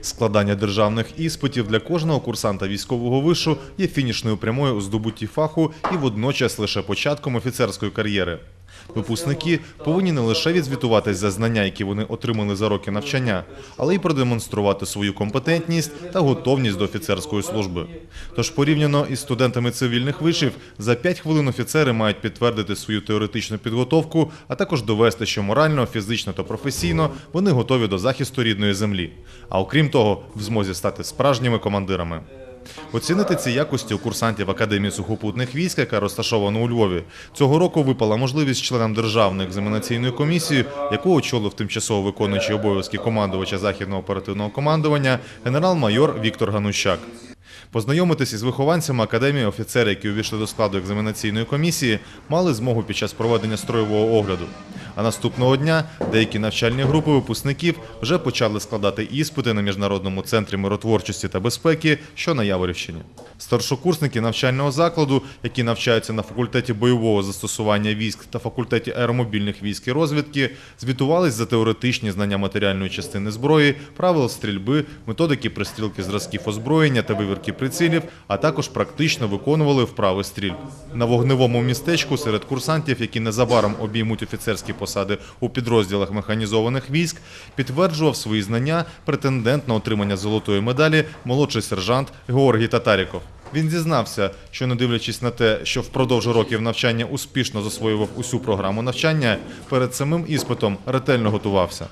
Складання державних іспитів для кожного курсанта військового вишу є фінішною прямою у здобутті фаху і водночас лише початком офіцерської кар'єри. Випускники повинні не лише відзвітуватись за знання, які вони отримали за роки навчання, але й продемонструвати свою компетентність та готовність до офіцерської служби. Тож порівняно із студентами цивільних вишів, за 5 хвилин офіцери мають підтвердити свою теоретичну підготовку, а також довести, що морально, фізично та професійно вони готові до захисту рідної землі. А окрім того, в змозі стати справжніми командирами. Оцінити ці якості у курсантів Академії сухопутних військ, яка розташована у Львові, цього року випала можливість членам Державної екзаменаційної комісії, яку очолив тимчасово виконуючий обов'язки командувача Західного оперативного командування генерал-майор Віктор Ганущак. Познайомитись із вихованцями академії офіцери, які увійшли до складу екзаменаційної комісії, мали змогу під час проведення строєвого огляду. А наступного дня деякі навчальні групи випускників вже почали складати іспити на міжнародному центрі миротворчості та безпеки, що на Яворівщині. Старшокурсники навчального закладу, які навчаються на факультеті бойового застосування військ та факультеті аеромобільних військ і розвідки, звітувались за теоретичні знання матеріальної частини зброї, правил стрільби, методики пристрілки зразків озброєння та вивірки прицілів, а також практично виконували вправи стрільб. На вогневому містечку серед курсантів, які незабаром обіймуть офіцерські посади у підрозділах механізованих військ, підтверджував свої знання претендент на отримання золотої медалі молодший сержант Георгій Татаріков. Він зізнався, що не дивлячись на те, що впродовж років навчання успішно засвоював усю програму навчання, перед самим іспитом ретельно готувався.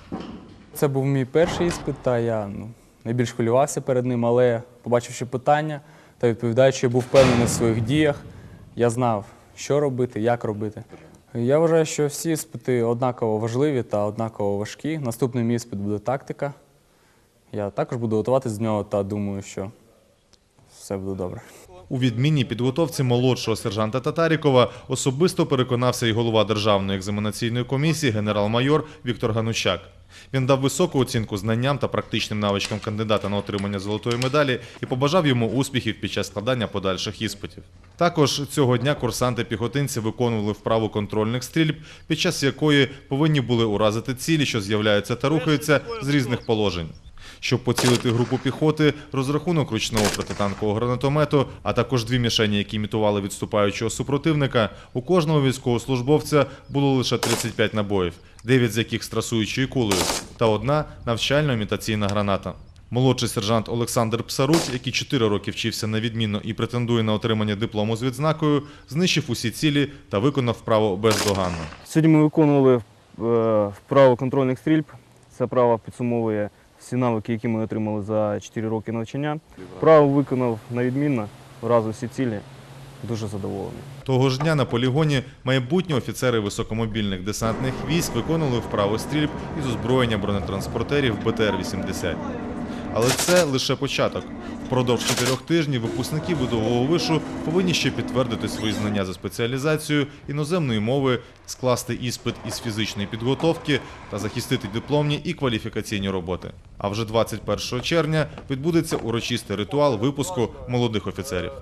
Це був мій перший іспит, та я ну, найбільш хвилювався перед ним, але побачивши питання та відповідаючи, я був впевнений в своїх діях. Я знав, що робити, як робити. Я вважаю, що всі іспити однаково важливі та однаково важкі. Наступний мій іспит буде тактика. Я також буду готуватися до нього та думаю, що все буде добре. У відмінній підготовці молодшого сержанта Татарікова особисто переконався і голова Державної екзаменаційної комісії генерал-майор Віктор Ганущак. Він дав високу оцінку знанням та практичним навичкам кандидата на отримання золотої медалі і побажав йому успіхів під час складання подальших іспитів. Також цього дня курсанти-піхотинці виконували вправу контрольних стрільб, під час якої повинні були уразити цілі, що з'являються та рухаються з різних положень. Щоб поцілити групу піхоти, розрахунок ручного протитанкового гранатомету, а також дві мішені, які імітували відступаючого супротивника, у кожного військовослужбовця було лише 35 набоїв, 9 з яких з трасуючою кулею, та одна навчально-імітаційна граната. Молодший сержант Олександр Псарут, який 4 роки вчився на відмінно і претендує на отримання диплому з відзнакою, знищив усі цілі та виконав вправо бездоганно. Сьогодні ми виконували е, вправу контрольних стрільб. Це вправа підсумовує всі навики, які ми отримали за 4 роки навчання. Право виконав на відмінно, вразив всі цілі. Дуже задоволений. Того ж дня на полігоні майбутні офіцери високомобільних десантних військ виконували вправо стрільб із озброєння бронетранспортерів БТР-80. Але це лише початок. Впродовж чотирьох тижнів випускники будового вишу повинні ще підтвердити свої знання за спеціалізацією іноземної мови, скласти іспит із фізичної підготовки та захистити дипломні і кваліфікаційні роботи. А вже 21 червня відбудеться урочистий ритуал випуску молодих офіцерів.